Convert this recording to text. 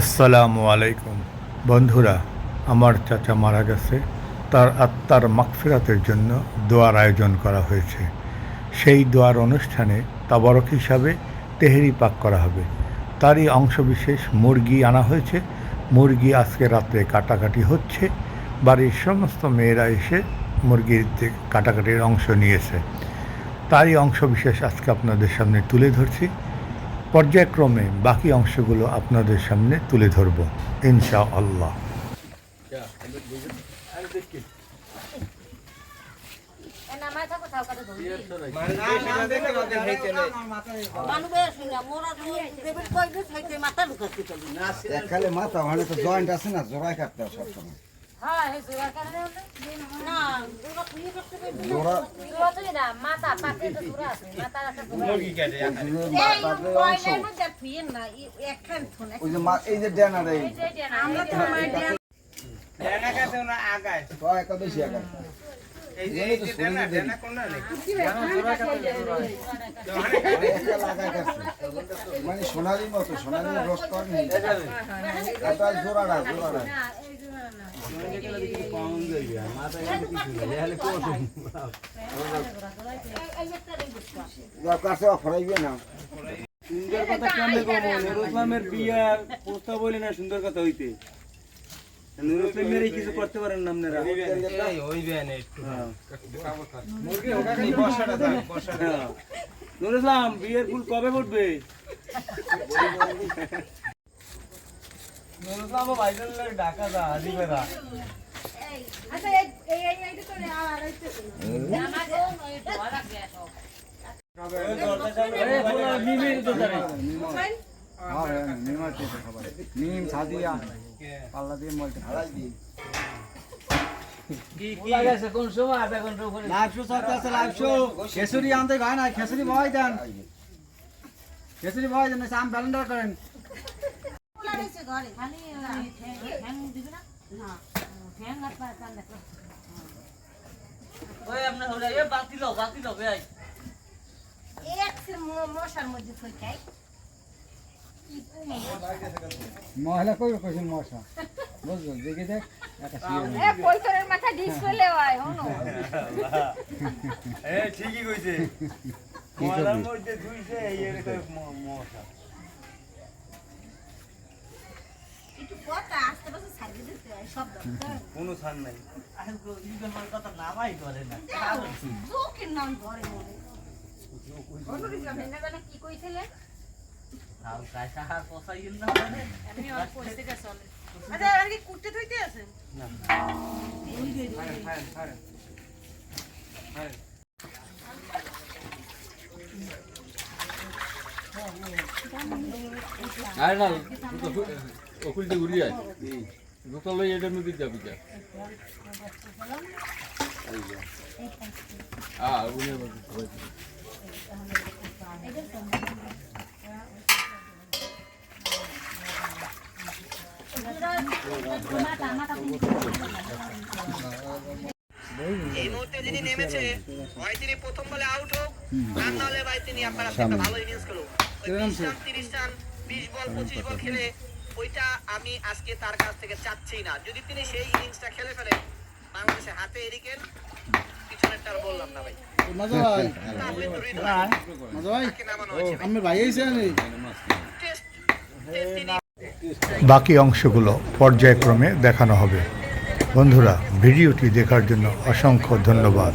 আসসালামু আলাইকুম। বন্ধুরা, আমার চাচা মারা গেছে। তার আত্মার মাগফিরাতের জন্য দোয়ার আয়োজন করা হয়েছে। সেই দোয়ার অনুষ্ঠানে তাবারক হিসাবে তেহেরি পাক করা হবে। তারই অংশবিশেষ মুরগি আনা হয়েছে। মুরগি আজকে রাত্রে কাটাকাটি হচ্ছে। বাড়ির সমস্ত মেয়েরা এসে মুরগির কাটাকাটির অংশ নিয়েছে। তারই অংশবিশেষ আজকে আপনাদের সামনে তুলে ধরছি। পর্যায়ক্রমে বাকি অংশগুলো আপনাদের সামনে তুলে ধরব ইনশা আল্লাহ মাথা ওখানে তো জয়েন্ট আছে না জোড়াই কাটতে সবসময়। হ্যাঁ আমরা তো মাই দেন বেশি একটা মানে সোনালি মতো সোনালি রস কর নেই। এটা জোড়াটা জোড়াটা। কাছে ফরাইবে না। সুন্দর কথা কেমনে ইসলামের বিয়ার প্রস্তাব হইলে না সুন্দর কথা হইতে? নুর ইসলামের কিছু করতে পারেন না আপনারা হ্যাঁ। হ্যাঁ। নুর ইসলাম বিয়ের ফুল কবে ফুটবে নুর ইসলাম ভাইজান ঢাকা যা হাজিবেরা আচ্ছা এই এই এই তো আর আইতে আমাগো ওই ধরা গেছো নিম সাদিয়া পাল্লা দিয়ে মলতে হারাই দিই খেসুরি আনতে ভাই না খেসুরি ভাই দেন। খেসুরি ভাই দেন সাম ব্যালেন্ডার করেন। না না ফ্যান হাত পা এক মশার মধ্যে খাই মহিলা কই কইছেন মশা? বুঝলো দেখে দেখ একটা এ পয়সরের মাথা ডিস করলে হয় হনো। এ ঠিকই কইছে। মলার মধ্যে ধুইছে এই এরকম মশা। কথা কোনো ছাড় নাই। জোকের নাম ধরে। মনে অনুর ইসলাম কি কইছিলে আমি অনেক কইতে গেছে আচ্ছা আর আছে না ঘুরি যায় দুটো লই এটার মধ্যে যাবি যা আ উনি এই মুহূর্তে যিনি নেমেছে হয় তিনি প্রথম বলে আউট হোক আর নাহলে ভাই তিনি আপনার একটা ভালো ইনিংস করুক ওই 20 রান 30 রান 20 বল 25 বল খেলে ওইটা আমি আজকে তার কাছ থেকে চাচ্ছি না। যদি তিনি সেই ইনিংসটা খেলে ফেলেন বাংলাদেশের হাতে এদিকের পিছনেরটা বললাম না ভাই। মজা ভাই। আমি বাকি অংশগুলো পর্যায়ক্রমে দেখানো হবে। বন্ধুরা ভিডিওটি দেখার জন্য অসংখ্য ধন্যবাদ।